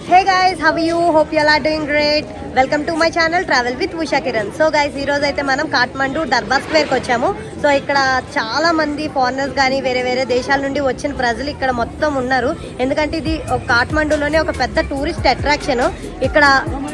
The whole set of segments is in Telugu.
Hey guys, how are you? Hope you all are doing great. Welcome to my channel travel with Usha Kiran. So guys ఈ రోజు అయితే మనం కాఠ్మండు దర్బార్ స్క్వేర్కి వచ్చాము. సో ఇక్కడ చాలా మంది ఫారినర్స్ కానీ వేరే వేరే దేశాల నుండి వచ్చిన ప్రజలు ఇక్కడ మొత్తం ఉన్నారు. ఎందుకంటే ఇది ఒక కాఠ్మండూలోనే ఒక పెద్ద టూరిస్ట్ అట్రాక్షన్ ఇక్కడ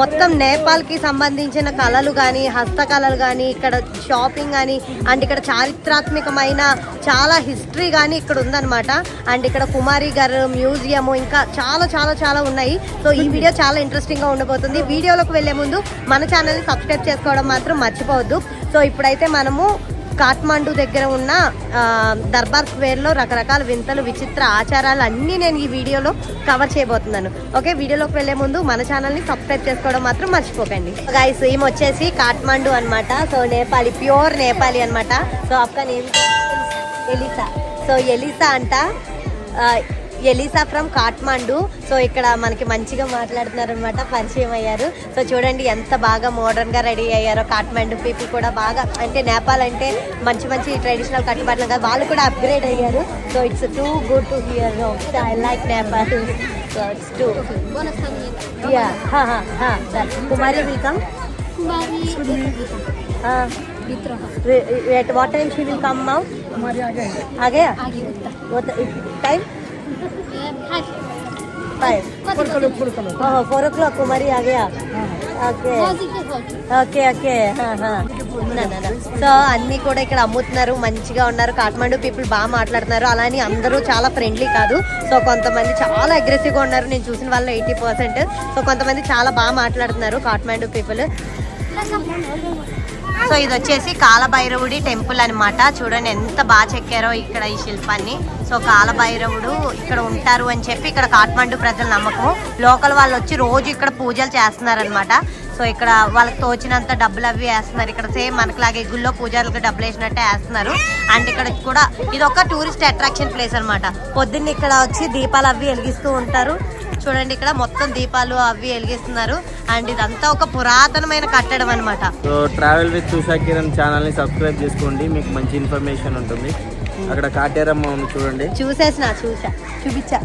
మొత్తం నేపాల్కి సంబంధించిన కళలు కానీ హస్తకళలు కానీ ఇక్కడ షాపింగ్ కానీ అండ్ ఇక్కడ చారిత్రాత్మకమైన చాలా హిస్టరీ కానీ ఇక్కడ ఉందన్నమాట. అండ్ ఇక్కడ కుమారి గారు మ్యూజియం ఇంకా చాలా చాలా చాలా ఉన్నాయి. సో ఈ వీడియో చాలా ఇంట్రెస్టింగ్గా ఉండబోతుంది. వీడియోలోకి వెళ్ళే ముందు మన ఛానల్ని సబ్స్క్రైబ్ చేసుకోవడం మాత్రం మర్చిపోవద్దు. సో ఇప్పుడైతే మనము కాఠ్మండు దగ్గర ఉన్న దర్బార్ స్క్వేర్లో రకరకాల వింతలు విచిత్ర ఆచారాలు అన్నీ నేను ఈ వీడియోలో కవర్ చేయబోతున్నాను. ఓకే వీడియోలోకి వెళ్ళే ముందు మన ఛానల్ని సబ్స్క్రైబ్ చేసుకోవడం మాత్రం మర్చిపోకండి. గైస్ ఈమె వచ్చేసి కాఠ్మండు అనమాట సో నేపాలి ప్యూర్ నేపాలి అనమాట సో అక్క నేమ్ ఎలిసా. సో ఎలిసా అంట. ఎలిసా ఫ్రమ్ కాఠ్మండు సో ఇక్కడ మనకి మంచిగా మాట్లాడుతున్నారు అనమాట పరిచయం అయ్యారు సో చూడండి ఎంత బాగా మోడర్న్ గా రెడీ అయ్యారో కాఠ్మండు పీపుల్ కూడా బాగా అంటే నేపాల్ అంటే మంచి మంచి ట్రెడిషనల్ కట్టుబాట్లు కదా వాళ్ళు కూడా అప్గ్రేడ్ అయ్యారు so it's too good to hear I like Nepal so it's too yeah Kumari welcome at what time she will come out हमारे आ गए आ गया आगे Four o'clock మరి అదే ఓకే ఓకే ఓకే సో అన్ని కూడా ఇక్కడ అమ్ముతున్నారు మంచిగా ఉన్నారు. కాఠ్మండు పీపుల్ బాగా మాట్లాడుతున్నారు. అలానే అందరూ చాలా ఫ్రెండ్లీ కాదు. సో కొంతమంది చాలా అగ్రెసివ్గా ఉన్నారు. నేను చూసిన వాళ్ళు ఎయిటీ పర్సెంట్. సో కొంతమంది చాలా బాగా మాట్లాడుతున్నారు కాఠ్మండు పీపుల్ సో ఇది వచ్చేసి కాలభైరవుడి టెంపుల్ అనమాట చూడండి ఎంత బాగా చెక్కారో ఇక్కడ ఈ శిల్పాన్ని. సో కాలభైరవుడు ఇక్కడ ఉంటారు అని చెప్పి ఇక్కడ కాఠ్మండు ప్రజల నమ్మకం. లోకల్ వాళ్ళు వచ్చి రోజు ఇక్కడ పూజలు చేస్తున్నారనమాట సో ఇక్కడ వాళ్ళకి తోచినంత డబ్బులు అవి వేస్తున్నారు. ఇక్కడ సేమ్ మనకులాగే గుళ్ళో పూజారులకు డబ్బులు వేసినట్టే వేస్తున్నారు. అండ్ ఇక్కడ కూడా ఇది ఒక టూరిస్ట్ అట్రాక్షన్ ప్లేస్ అన్నమాట. పొద్దున్న ఇక్కడ వచ్చి దీపాలు అవి వెలిగిస్తూ ఉంటారు. చూడండి ఇక్కడ మొత్తం దీపాలు అవి వెలిగిస్తున్నారు. అండ్ ఇదంతా ఒక పురాతనమైన కట్టడం అన్నమాట. So travel with Usha Kiran ఛానల్ని సబ్స్క్రైబ్ చేసుకోండి. మీకు మంచి ఇన్ఫర్మేషన్ ఉంటుంది. అక్కడ కాటేరమ్మ ఉంది చూడండి. చూసేసిన చూసా చూపించా.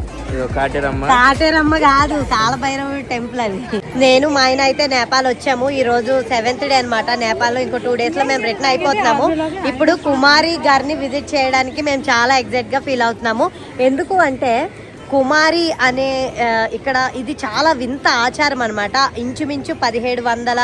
కాటేరమ్మ. కాటేరమ్మ కాదు కాలభైరవ టెంపుల్ అది. నేను మా ఆయన అయితే నేపాల్ వచ్చాము. ఈ రోజు సెవెంత్ డే అనమాట నేపాల్లో ఇంకో టూ డేస్లో మేము రిటర్న్ అయిపోతున్నాము. ఇప్పుడు కుమారి గారిని విజిట్ చేయడానికి మేము చాలా ఎగ్జైట్గా ఫీల్ అవుతున్నాము. ఎందుకు అంటే కుమారి అనే ఇక్కడ ఇది చాలా వింత ఆచారం అనమాట ఇంచుమించు పదిహేడు వందల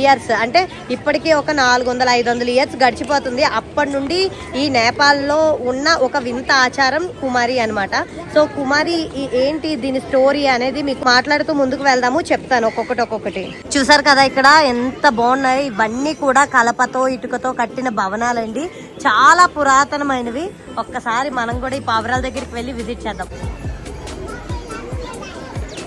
ఇయర్స్ అంటే ఇప్పటికీ ఒక నాలుగు వందల ఐదు వందల ఇయర్స్ గడిచిపోతుంది. అప్పటి నుండి ఈ నేపాల్లో ఉన్న ఒక వింత ఆచారం కుమారి అనమాట సో కుమారి ఏంటి దీని స్టోరీ అనేది మీకు మాట్లాడుతూ ముందుకు వెళ్దాము. చెప్తాను ఒక్కొక్కటి ఒక్కొక్కటి. చూసారు కదా ఇక్కడ ఎంత బాగున్నాయి. ఇవన్నీ కూడా కలపతో ఇటుకతో కట్టిన భవనాలండి. చాలా పురాతనమైనవి. ఒక్కసారి మనం కూడా ఈ పావురాల దగ్గరికి వెళ్ళి విజిట్ చేద్దాం.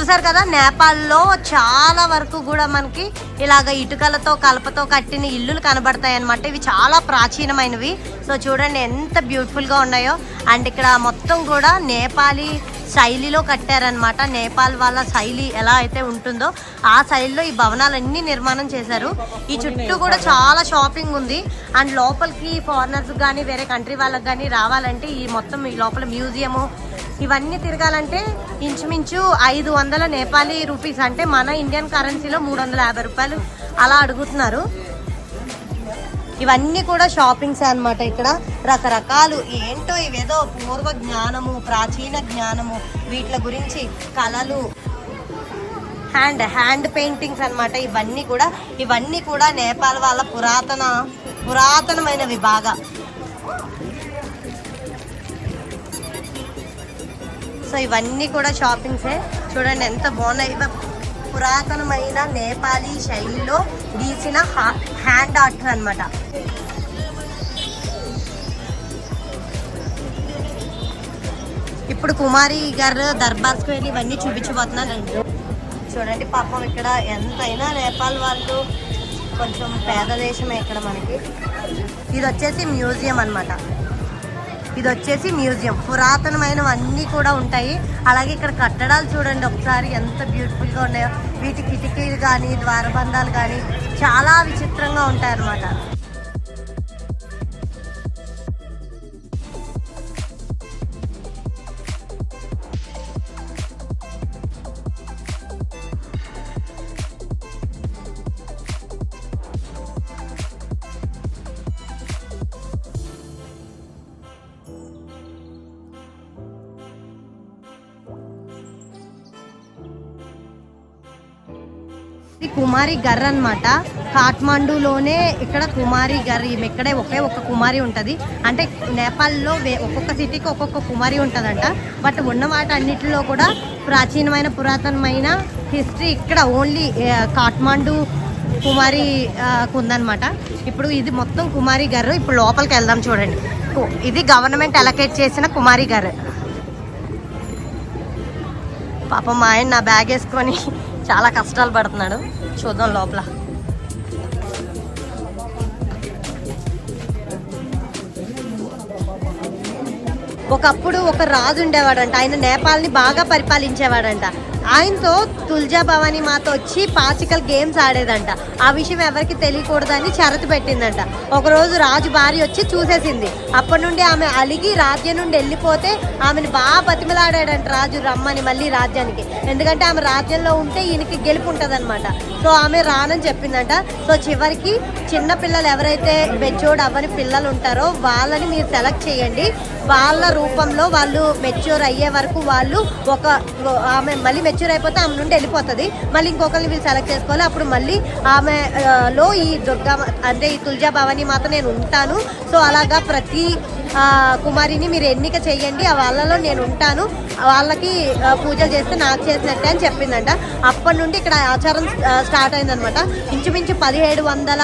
చూసారు కదా నేపాల్లో చాలా వరకు కూడా మనకి ఇలాగ ఇటుకలతో కలపతో కట్టిన ఇల్లులు కనబడతాయి అనమాట ఇవి చాలా ప్రాచీనమైనవి. సో చూడండి ఎంత బ్యూటిఫుల్గా ఉన్నాయో. అండ్ ఇక్కడ మొత్తం కూడా నేపాలీ శైలిలో కట్టారనమాట నేపాల్ వాళ్ళ శైలి ఎలా అయితే ఉంటుందో ఆ శైలిలో ఈ భవనాలన్నీ నిర్మాణం చేశారు. ఈ చుట్టూ కూడా చాలా షాపింగ్ ఉంది. అండ్ లోపలికి ఫారినర్స్ కానీ వేరే కంట్రీ వాళ్ళకి కానీ రావాలంటే ఈ మొత్తం ఈ లోపల మ్యూజియము ఇవన్నీ తిరగాలంటే ఇంచుమించు ఐదు వందల నేపాలీ రూపీస్. అంటే మన ఇండియన్ కరెన్సీలో మూడు వందల యాభై రూపాయలు అలా అడుగుతున్నారు. ఇవన్నీ కూడా షాపింగ్స్ అన్నమాట ఇక్కడ. రకరకాలు ఏంటో ఇవేదో పూర్వ జ్ఞానము ప్రాచీన జ్ఞానము. వీటి గురించి కళలు హ్యాండ్ హ్యాండ్ పెయింటింగ్స్ అన్నమాట ఇవన్నీ కూడా. ఇవన్నీ కూడా నేపాల్ వాళ్ళ పురాతన పురాతనమైనవి బాగా. సో ఇవన్నీ కూడా షాపింగ్సే. చూడండి ఎంత బాగున్నాయి. పురాతనమైన నేపాలీ శైలిలో గీసిన హా- హ్యాండ్ ఆర్ట్ అన్నమాట. ఇప్పుడు కుమారి గారు దర్బార్స్కి వెళ్ళి ఇవన్నీ చూపించబోతున్నాను చూడండి పాపం ఇక్కడ ఎంతైనా నేపాల్ వాళ్ళు కొంచెం పేద దేశమే ఇక్కడ మనకి. ఇది వచ్చేసి మ్యూజియం అన్నమాట. ఇది వచ్చేసి మ్యూజియం. పురాతనమైనవన్నీ కూడా ఉంటాయి. అలాగే ఇక్కడ కట్టడాలు చూడండి ఒకసారి ఎంత బ్యూటిఫుల్గా ఉన్నాయో. వీటి కిటికీలు కానీ ద్వారబంధాలు కానీ చాలా విచిత్రంగా ఉంటాయి అన్నమాట కుమారి గర్ అన్నమాట. కాఠ్మాండూలోనే ఇక్కడ కుమారి గర్ ఈమె ఇక్కడే ఒకే ఒక్క కుమారి ఉంటుంది. అంటే నేపాల్లో వే- ఒక్కొక్క సిటీకి ఒక్కొక్క కుమారి ఉంటుందంట. బట్ ఉన్న వాటి అన్నిటిలో కూడా ప్రాచీనమైన పురాతనమైన హిస్టరీ ఇక్కడ ఓన్లీ కాఠ్మాండు కుమారి ఉందనమాట ఇప్పుడు ఇది మొత్తం కుమారి గారు ఇప్పుడు లోపలికి వెళ్దాం చూడండి. ఇది గవర్నమెంట్ అలకేట్ చేసిన కుమారి గారు పాపం మా ఆయన నా బ్యాగ్ వేసుకొని చాలా కష్టాలు పడుతున్నాడు. చూద్దాం లోపల. ఒకప్పుడు ఒక రాజు ఉండేవాడంట. ఆయన నేపాల్ని బాగా పరిపాలించేవాడంట. ఆయనతో తుల్జా భవానీ మాత వచ్చి పాచికల్ గేమ్స్ ఆడేదంట. ఆ విషయం ఎవరికి తెలియకూడదని షరతు పెట్టిందంట. ఒకరోజు రాజు భార్య వచ్చి చూసేసింది. అప్పటి నుండి ఆమె అలిగి రాజ్యం నుండి వెళ్ళిపోతే ఆమెను బాగా బతిమలాడాడంట రాజు రమ్మని మళ్ళీ రాజ్యానికి. ఎందుకంటే ఆమె రాజ్యంలో ఉంటే ఈయనకి గెలుపు ఉంటుంది సో ఆమె రానని చెప్పిందంట. సో చివరికి చిన్న పిల్లలు ఎవరైతే మెచ్యూర్డ్ అవ్వని పిల్లలు ఉంటారో వాళ్ళని మీరు సెలెక్ట్ చేయండి. వాళ్ళ రూపంలో వాళ్ళు మెచ్యూర్ అయ్యే వరకు వాళ్ళు ఒక ఆమె మళ్ళీ మెచ్యూర్ అయిపోతే ఆమె నుండి వెళ్ళిపోతుంది. మళ్ళీ ఇంకొకరిని వీళ్ళు సెలెక్ట్ చేసుకోవాలి. అప్పుడు మళ్ళీ ఆమె లో ఈ దుర్గా అంటే ఈ తులజా భవాని మాత నేను ఉంటాను. సో అలాగా ప్రతి కుమారిని మీరు ఎన్నిక చేయండి. ఆ వాళ్ళలో నేను ఉంటాను. వాళ్ళకి పూజలు చేస్తే నాకు చేసినట్టే అని చెప్పిందంట. అప్పటి నుండి ఇక్కడ ఆచారం స్టార్ట్ అయిందనమాట. ఇంచుమించు పదిహేడు వందల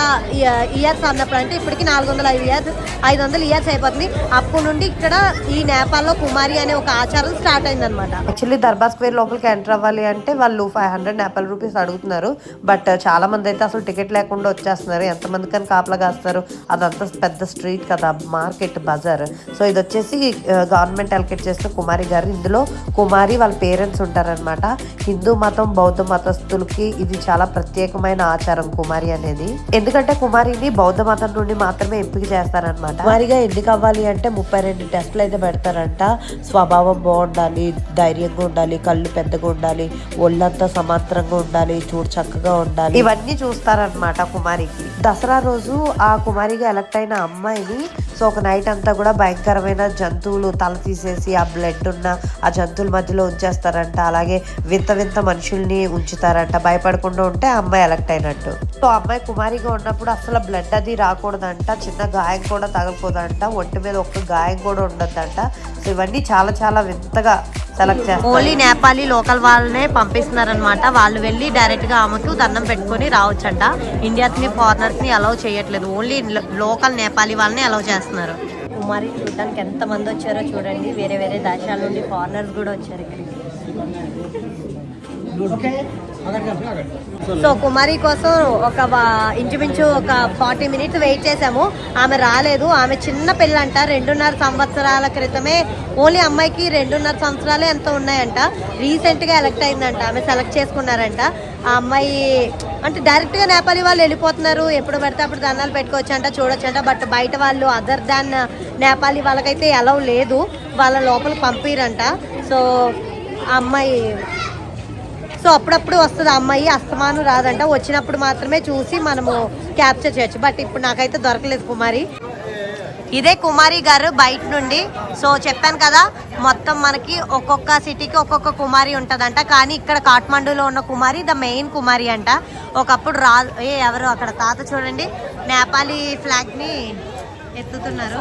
ఇయర్స్ అన్నప్పుడు అంటే ఇప్పటికి నాలుగు వందల ఐదు ఇయర్స్ ఐదు వందల ఇయర్స్ అయిపోతుంది. అప్పటి నుండి ఇక్కడ ఈ నేపాల్లో కుమారి అనే ఒక ఆచారం స్టార్ట్ అయిందనమాట. యాక్చువల్లీ దర్బార్ స్క్వేర్ లోపలికి ఎంటర్ అవ్వాలి అంటే వాళ్ళు ఫైవ్ హండ్రెడ్ నేపాల్ రూపీస్ అడుగుతున్నారు. బట్ చాలా మంది అయితే అసలు టికెట్ లేకుండా వచ్చేస్తున్నారు. ఎంతమంది కానీ కాపలా కాస్తారు? అదంతా పెద్ద స్ట్రీట్ కదా మార్కెట్ బజార్ సో ఇది వచ్చేసి గవర్నమెంట్ అలకేట్ చేసిన కుమారి గారు. ఇందులో కుమారి వాళ్ళ పేరెంట్స్ ఉంటారనమాట హిందూ మతం బౌద్ధ మతస్థులకి ఇది చాలా ప్రత్యేకమైన ఆచారం కుమారి అనేది. ఎందుకంటే కుమారిని బౌద్ధ మతం నుండి మాత్రమే ఎంపిక చేస్తారనమాట కుమారిగా ఎందుకు అవ్వాలి అంటే ముప్పై రెండు టెస్టులు అయితే పెడతారంట. స్వభావం బాగుండాలి ధైర్యంగా ఉండాలి కళ్ళు పెద్దగా ఉండాలి. ఒళ్ళంతా సమాంతరంగా ఉండాలి చూడు చక్కగా ఉండాలి. ఇవన్నీ చూస్తారనమాట కుమారికి. దసరా రోజు ఆ కుమారికి ఎలక్ట్ అయిన అమ్మాయిని సో ఒక నైట్ అంతా కూడా భయంకరమైన జంతువులు తల తీసేసి ఆ బ్లడ్ ఉన్న ఆ జంతువుల మధ్యలో ఉంచేస్తారంట. అలాగే వింత వింత మనుషుల్ని ఉంచుతారంట. భయపడకుండా ఉంటే ఆ అమ్మాయి ఎలక్ట్ అయినట్టు. సో అమ్మాయి కుమారిగా ఉన్నప్పుడు అసలు బ్లడ్ అది రాకూడదంట. చిన్న గాయం కూడా తగలకూడదంట. ఒంటి మీద ఒక్క గాయం కూడా ఉండద్దంట. సో ఇవన్నీ చాలా చాలా వింతగా సెలెక్ట్ చేస్తారు. ఓన్లీ నేపాలీ లోకల్ వాళ్ళనే పంపిస్తున్నారనమాట వాళ్ళు వెళ్ళి డైరెక్ట్గా ఆమెకు దండం పెట్టుకొని రావచ్చంట. ఇండియాస్ని ఫారినర్స్ని ని అలౌ చేయట్లేదు. ఓన్లీ లోకల్ నేపాలీ వాళ్ళని అలౌ చేస్తున్నారు. కుమారి చూడడానికి ఎంత మంది వచ్చారో చూడండి. వేరే వేరే దేశాల నుండి ఫారినర్స్ కూడా వచ్చారు ఇక్కడికి సో కుమారి కోసం ఒక ఇంచుమించు ఒక ఫార్టీ మినిట్స్ వెయిట్ చేసాము ఆమె రాలేదు. ఆమె చిన్న పిల్లంట. రెండున్నర సంవత్సరాల క్రితమే ఓన్లీ అమ్మాయికి రెండున్నర సంవత్సరాలే ఎంతో ఉన్నాయంట. రీసెంట్గా ఎలక్ట్ అయిందంట. ఆమె సెలెక్ట్ చేసుకున్నారంట. ఆ అమ్మాయి అంటే డైరెక్ట్గా నేపాలి వాళ్ళు వెళ్ళిపోతున్నారు. ఎప్పుడు పడితే అప్పుడు దండాలు పెట్టుకోవచ్చు అంట చూడొచ్చు అంట బట్ బయట వాళ్ళు అదర్ దాన్ నేపాలి వాళ్ళకైతే ఎలవ్ లేదు. వాళ్ళ లోపల పంపిరంట. సో ఆ అమ్మాయి సో అప్పుడప్పుడు వస్తుంది ఆ అమ్మాయి. అస్తమానం రాదంట. వచ్చినప్పుడు మాత్రమే చూసి మనము క్యాప్చర్ చేయొచ్చు. బట్ ఇప్పుడు నాకైతే దొరకలేదు కుమారి. ఇదే కుమారి గారు బయట నుండి. సో చెప్పాను కదా మొత్తం మనకి ఒక్కొక్క సిటీకి ఒక్కొక్క కుమారి ఉంటుందంట. కానీ ఇక్కడ కాఠ్మండూలో ఉన్న కుమారి ద మెయిన్ కుమారి అంట. ఒకప్పుడు రా ఏ ఎవరు అక్కడ తాత చూడండి. నేపాలీ ఫ్లాగ్ని ఎత్తుతున్నారు.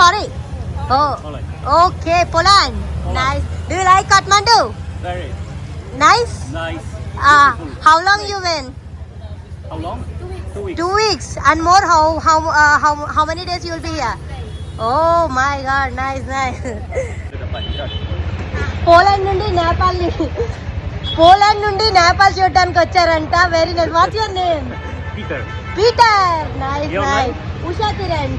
Oh, okay, Poland. Nice. Do you like Kathmandu? Very Nice. nice. Uh, how long you been? How long? Two weeks. Two weeks and more. How how uh, how how many days you will be here? Oh my God, nice, nice. Poland నుండి నేపాల్ పోలాండ్ నుండి నేపాల్ చూడడానికి వచ్చారంట very nice what's your name Peter. Peter nice Your nice Usha Kiran.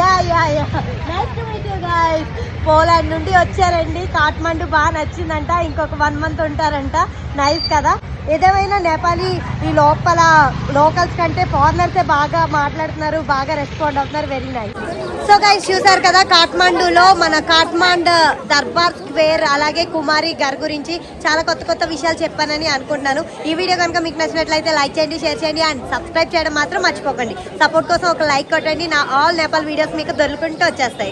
Yeah yeah yeah. Nice to meet you guys Poland నుండి వచ్చారండి. కాఠ్మండు బాగా నచ్చిందంట. ఇంకొక వన్ మంత్ ఉంటారంట. నైస్ కదా. ఏదేమైనా నేపాలీ ఈ లోపల లోకల్స్ కంటే ఫారినర్సే బాగా మాట్లాడుతున్నారు బాగా రెస్పాండ్ అవుతున్నారు వెరీ నైస్ సో గైస్ చూసారు కదా కాఠ్మండూలో మన కాఠ్మాండ్ దర్బార్ స్క్వేర్ అలాగే కుమారి గర్ గురించి చాలా కొత్త కొత్త విషయాలు చెప్పానని అనుకుంటున్నాను. ఈ వీడియో కనుక మీకు నచ్చినట్లయితే లైక్ చేయండి షేర్ చేయండి అండ్ సబ్స్క్రైబ్ చేయడం మాత్రం మర్చిపోకండి. సపోర్ట్ కోసం ఒక లైక్ కొట్టండి. నా ఆల్ నేపాల్ వీడియోస్ మీకు దొరుకుంటూ వచ్చేస్తాయి.